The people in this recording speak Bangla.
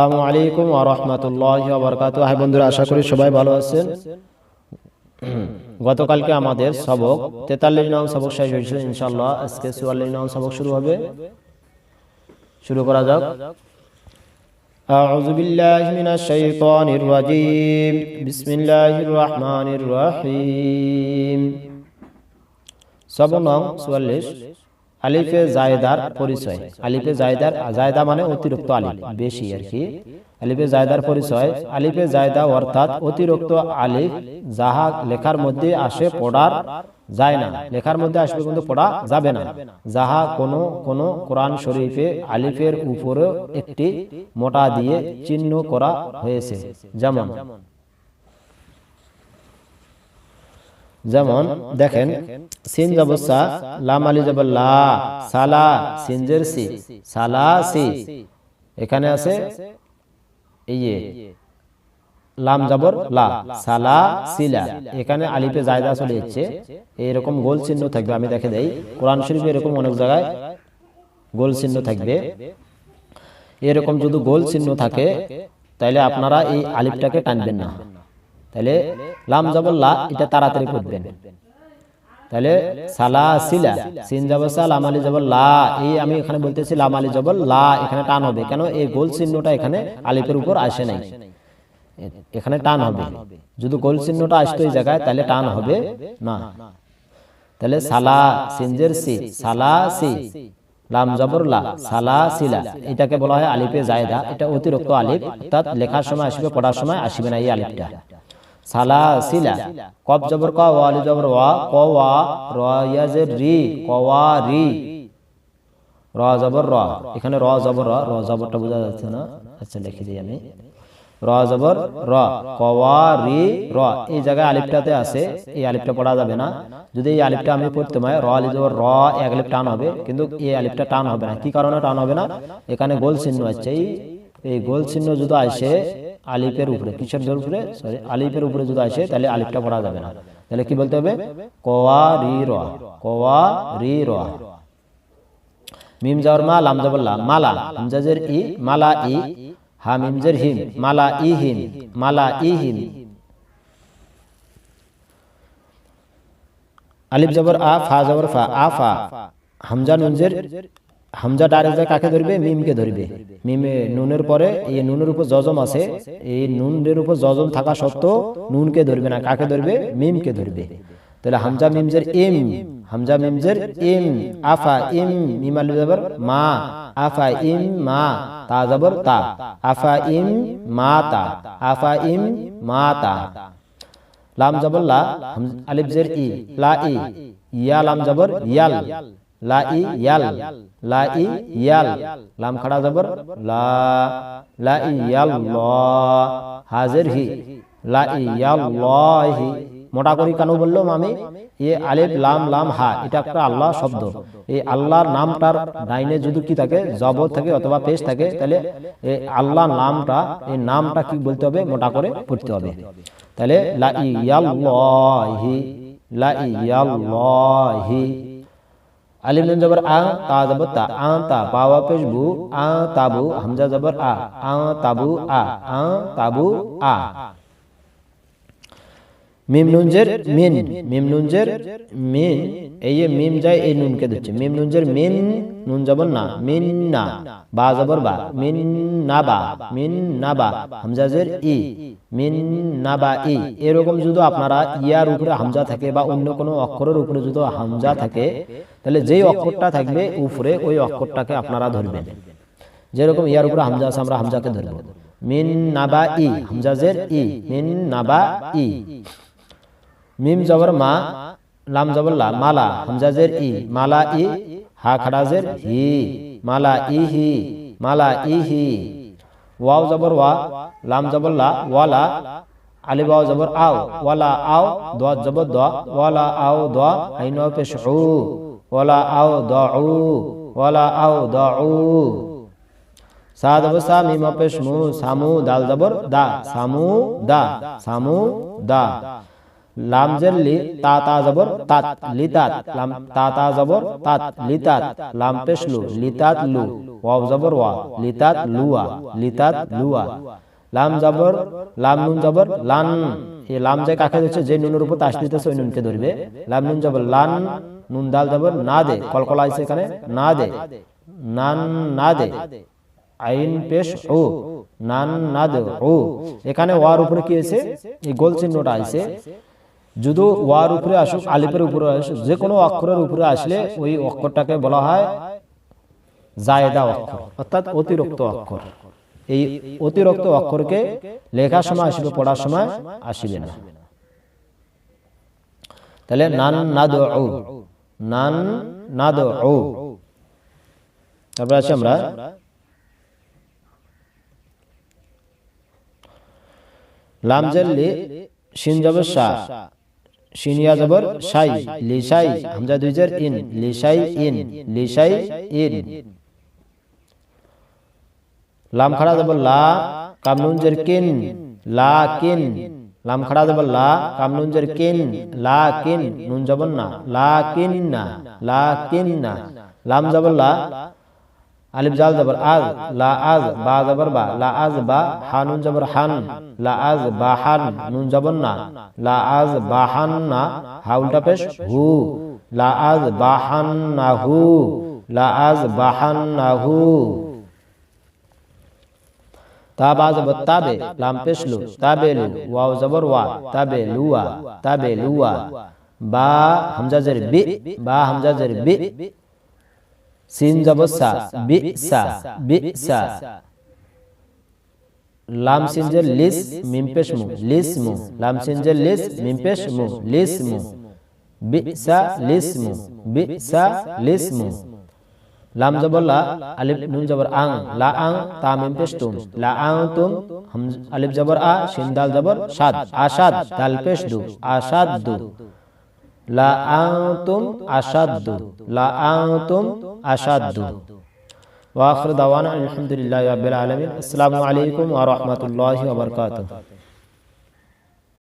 আসসালামু আলাইকুম ওয়া রাহমাতুল্লাহি ওয়া বারাকাতুহু। হাই বন্ধুরা, আশা করি সবাই ভালো আছেন। গতকালকে আমাদের সবক 43 নং সবক শেষ হয়েছে ইনশাআল্লাহ। আজকে 44 নং সবক শুরু হবে। শুরু করা যাক। আউযু বিল্লাহি মিনাশ শাইতানির রাজীম। বিসমিল্লাহির রাহমানির রাহিম। সবক নং 44 আলিফে জায়দার পরিচয়। আলিফে জায়দার জায়দা মানে অতিরিক্ত আলিফ বেশি আর কি। আলিফে জায়দার পরিচয় আলিফে জায়দা অর্থাৎ অতিরিক্ত আলিফ যাহা লেখার মধ্যে আসে পড়ার যায় না। লেখার মধ্যে আসবে কিন্তু পড়া যাবে না। যাহা কোনো কোনো কোরআন শরীফে আলিফের উপরে একটি মোটা দিয়ে চিহ্ন করা হয়েছে। যেমন যেমন দেখেন, সিন জবসা লাম আলি লা, সালা সিনজের সি সালা, সি। এখানে আছে এই যে লাম জবর, লা, সালা, সিলা। এখানে আলিফে জায়দা চলে যাচ্ছে। এরকম গোল চিহ্ন থাকবে, আমি দেখে দেই। কোরআন শরীফে এরকম অনেক জায়গায় গোল চিহ্ন থাকবে। এরকম যদি গোল চিহ্ন থাকে তাহলে আপনারা এই আলিফটাকে টানবেন না। তাহলে লাম জবল্লা এটা তাড়াতাড়ি পড়বেন তাহলে সালা সিলা, সিন জবসা লাম আলি জবল লা, এই আমি এখানে বলতেছি লাম আলি জবল লা, এখানে টান হবে। কেন? এই গোল চিহ্নটা এখানে আলিফের উপর আসে নাই। এখানে টান হবে। যদি গোল চিহ্নটা আসতো এই জায়গায়, তাহলে টান হবে না। তাহলে সালা সিনজের সি, সালা সি, লাম জবর লা, সালা সিলা, এটাকে বলা হয় আলিফে জায়দা। এটা অতিরিক্ত আলিফ, অর্থাৎ লেখার সময় আসবে, পড়ার সময় আসবে না এই আলিফটা। সালা সিলা কব জবর ক, ওয়া আলি জবর ওয়া, ক ওয়া, র ইয়াজের রি, ক ওয়া রি। র জবর র, এখানে র জবর র র জবরটা বোঝা যাচ্ছে না? আচ্ছা লিখে দিই আমি। র জবর র, ক ওয়া রি এই জায়গায় আলিফটাতে আছে, এই আলিফটা পড়া যাবে না। যদি এই আলিফটা আমি পড়তে হয় র আলি জবর র, এক আলিফ টান হবে, কিন্তু এই আলিফটা টান হবে না। কি কারণে টান হবে না? এখানে গোল চিহ্ন আছে। এই গোল চিহ্ন যদি আসে আলিফের উপরে কিসের উপরে? সরি আলিফের উপরে? যদি আসে তাহলে আলিফটা পড়া যাবে না। তাহলে কি বলতে হবে? কোয়া রি র কোয়া রি র মিম যাওয়ার মা লাম যাবর লা মালা। হামজাজের ই মালা ই হা মিমজের হিম মালা ই হিম মালা ই হিম। আলিফ জবর আ ফা জবর ফা আ ফা। হামজা নুনজের হামজা ডাইরেক্ট কাকে ধরবে? মিমকে ধরবে। মিমে নুনের পরে এই নুনের উপর জজম আছে। এই নুনের উপর জজম থাকা সত্ত্বেও নুনকে ধরবে না। কাকে ধরবে? মিমকে ধরবে। তাহলে হামজা মিমজের ইম হামজা মিমজের ইম আফা ইম মিম আলিফ জবর, মা, আফা ইম মা, তা জবর, তা। আফা ইম মা, তা। আফা ইম মা, তা। লাম জবর, লা। আলিফ জের ই। লা, ই। ইয়া, লাম জবর, ইয়াল। লা ই ইয়াল লা ইয়াল লাম খড়া জবর লা হাজির হি মোটা করি কেন বললাম আমি এ আলিফ লাম লাম হা। এটা একটা আল্লাহ শব্দ। এই আল্লাহর নামটার ডাইনে যদি কি থাকে জবর থাকে অথবা পেশ থাকে তাহলে এই আল্লাহ নামটা এই নামটা কি বলতে হবে? মোটা করে পড়তে হবে। তাহলে লা ই ইয়াল হি লা ই ইয়াল হি আলিফ নুন জবর আ তা জবর তা আ তা বাওয়া পেশ বু আ তাবু হামজা জবর আ আ তাবু আ আ তাবু আ মিম নুনজের মিন মিম মিন এই যে মিম যায় এই নুনকে দিচ্ছে মিম নুনজের মিন নুন জবর না মিন না বা জবর বা মিন না বা মিন না বা হামজাজের ই মিন না বা ই এরকম যদি আপনারা ইয়ার উপরে হামজা থাকে বা অন্য কোনো অক্ষরের উপরে যদি হামজা থাকে তাহলে যেই অক্ষরটা থাকবে উপরে ওই অক্ষরটাকে আপনারা ধরবেন যেরকম ইয়ার উপরে হামজা আছে আমরা হামজাকে ধরব মিন নাবা ই হামজাজের ই মিন নাবা ই মিম জবর মা লাম জবর লা মালা হামজাজের ই মালা ই হা খাডা খাড়াজের হি মালা ই হি মালা ই হি। ওয়াও জবর ওয়া লাম জবর লা ওয়ালা আলি ওয়াও জবর আও ওয়ালা আও দোয়া জবর দোয়া ওয়ালা আও দোয়া আইন পেশ উ ওয়ালা আও দউ ওয়ালা আও দউ সা জবর সা মিম পেশ মু সামু দাল জবর দা সামু দা সামু দা। লাম লি যে কাকে দিচ্ছে যে নুনের উপর তাস দিতেছে, ওই নুনকে ধরবে। লাম নুন জবর, লান, নুন দাল জবর, না দে কলকলা আছে এখানে, না দে, নান, না দে, আইন পেশ ও, নান, না দে, ও। এখানে ওয়ার উপরে কি আছে এই গোল চিহ্নটা আছে যদি ওয়ার উপরে আসুক আলিফের উপরে আসুক, যে কোনো অক্ষরের উপরে আসলে ওই অক্ষরটাকে বলা হয় জায়দা অক্ষর, অর্থাৎ অতিরিক্ত অক্ষর। এই অতিরিক্ত অক্ষরকে লেখার সময় আসবে, পড়ার সময় আসিবে না। তাহলে নান নাদ ও নান নাদ ও তারপরে আছে আমরা। লাম জেল্লি শিন জবর শাহ শিনিয়া জবর শাই লিশাই হামজা দুইজের ইন লিশাই ইন লিশাই ইন। লাম খাড়া জবর লা কামনুন জের কিন, লা কিন। লাম খাড়া জবর লা কামনুন জের কিন, লা কিন। নুন জবর না, লা কিন না, লা কিন না। লাম জবর লা আলিফ জাল জবর আজ লা আজ বা জবর বা লা আজ বা হা নুন জবর হান লা আজ বা হান নুন জবর না লা আজ বা হান না হা উল্টা পেশ হু লা আজ বা হান না হু লা আজ বা হান না হু তা বা জবর তাবে লাম পেশ লু তাবে লু ওয়াও জবর ওয়া তাবে লুয়া তাবে লুয়া বা হামজা জের বি বা হামজা জের বি সিন জবর সা বি সা বি সা। লাম সিনজের লিস মিম পেশ মু লিস মু লাম সিনজের লিস মিম পেশ মু লিস মু বি সা লিস মু বি সা লিস মু লাম জবর লা আলিফ নুন জবর আং লা আং তা মিম পেশ তুম। লা আং তুম আলিফ জবর আ শিন দাল জবর সাদ আসাদ দাল পেশ দু আসাদ দু। লা আনতুম আসাদ্দু লা আনতুম আসাদ্দু ওয়া আখির দাওয়ানা আলহামদুলিল্লাহি রাব্বিল আলামিন আসসালামু আলাইকুম ওয়া রাহমাতুল্লাহি ওয়া বারাকাতুহু